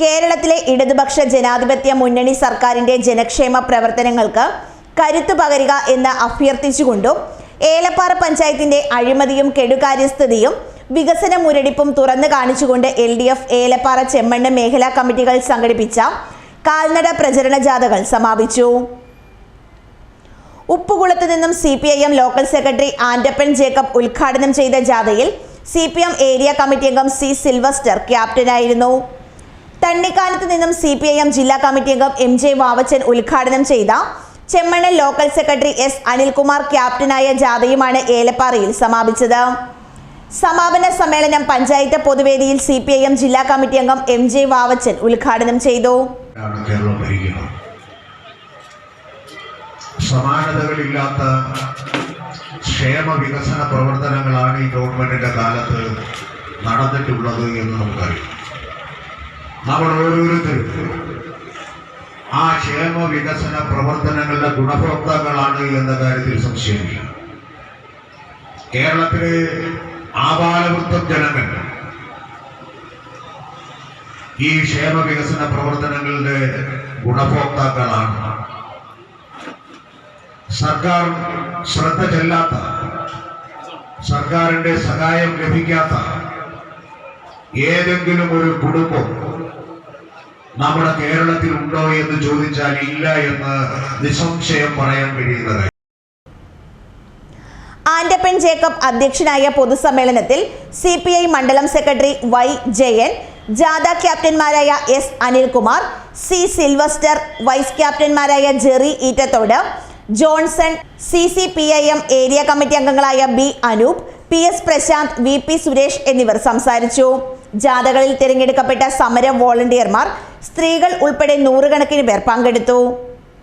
കേരളത്തിലെ ഇടതുപക്ഷ ജനാധിപത്യ മുന്നണി സർക്കാരിന്റെ ജനക്ഷേമ പ്രവർത്തനങ്ങൾക്ക് കരുത്തു പകരുക എന്ന് അഭ്യർത്ഥിച്ചുകൊണ്ടും ഏലപ്പാറ പഞ്ചായത്തിന്റെ അഴിമതിയും കെടുകാര്യസ്ഥതയും വികസന മുരടിപ്പും തുറന്നു കാണിച്ചുകൊണ്ട് L D F Elappara Chemmannu മേഖലാ കമ്മിറ്റികൾ സംഘടിപ്പിച്ച കാൽനട പ്രചരണ ജാഥകൾ സമാപിച്ചു. ഉപ്പുകുളത്ത് നിന്നും C P I M local secretary Andappan Jacob ഉദ്ഘാടനം ചെയ്ത ജാഥയിൽ C P M area committee അംഗം സി സിൽവസ്റ്റർ ക്യാപ്റ്റനായിരുന്നു. തണ്ണിക്കാലത്ത് നിന്നും സി പി ഐ എം ജില്ലാ കമ്മിറ്റി അംഗം എം ജെ വാവച്ചൻ ഉദ്ഘാടനം ചെയ്ത Chemmannal local secretary S Anilkumar ക്യാപ്റ്റനായ ജാഥയുമാണ് ഏലപ്പാറയിൽ സമാപിച്ചത്. സമാപന സമ്മേളനം പഞ്ചായത്ത് പൊതുവേദിയിൽ സി പി ഐ എം ജില്ലാ കമ്മിറ്റി അംഗം എം ജെ വാവച്ചൻ ഉദ്ഘാടനം ചെയ്തു. സമാനതകളില്ലാത്ത ക്ഷേമ വികസന പ്രവർത്തനങ്ങളാണ് ഈ ഗവൺമെന്റിന്റെ കാലത്ത് നടന്നിട്ടുള്ളത് എന്ന് നമുക്കറിയാം. നമ്മൾ ഓരോരുത്തരും ആ ക്ഷേമ വികസന പ്രവർത്തനങ്ങളുടെ ഗുണഭോക്താക്കളാണ് എന്ന കാര്യത്തിൽ സംശയമില്ല. കേരളത്തിലെ ആപാലവൃത്തം ജനങ്ങൾ ഈ ക്ഷേമ വികസന പ്രവർത്തനങ്ങളുടെ ഗുണഭോക്താക്കളാണ്. സർക്കാർ ശ്രദ്ധ ചെല്ലാത്ത സർക്കാരിന്റെ സഹായം ലഭിക്കാത്ത ഏതെങ്കിലും ഒരു കുടുംബം നമ്മുടെ കേരളത്തിൽ ഉണ്ടോ എന്ന് ചോദിച്ചാൽ ഇല്ല എന്ന് നിസ്സംശയം പറയാൻ കഴിയുന്നത്. ആൻഡപ്പൻ ജേക്കബ് അധ്യക്ഷനായ പൊതുസമ്മേളനത്തിൽ സി പി ഐ മണ്ഡലം സെക്രട്ടറി വൈ ജയൻ ജാഥ ക്യാപ്റ്റന്മാരായ S Anilkumar C Silvester vice ക്യാപ്റ്റന്മാരായ Jerry Eettathodu Johnson C C P I M area committee അംഗങ്ങളായ B Anoop P S Prashanth V P Suresh എന്നിവർ സംസാരിച്ചു. ജാഥകളിൽ തിരഞ്ഞെടുക്കപ്പെട്ട സമര വോളണ്ടിയർമാർ സ്ത്രീകൾ ഉൾപ്പെടെ നൂറുകണക്കിന് പേർ പങ്കെടുത്തു.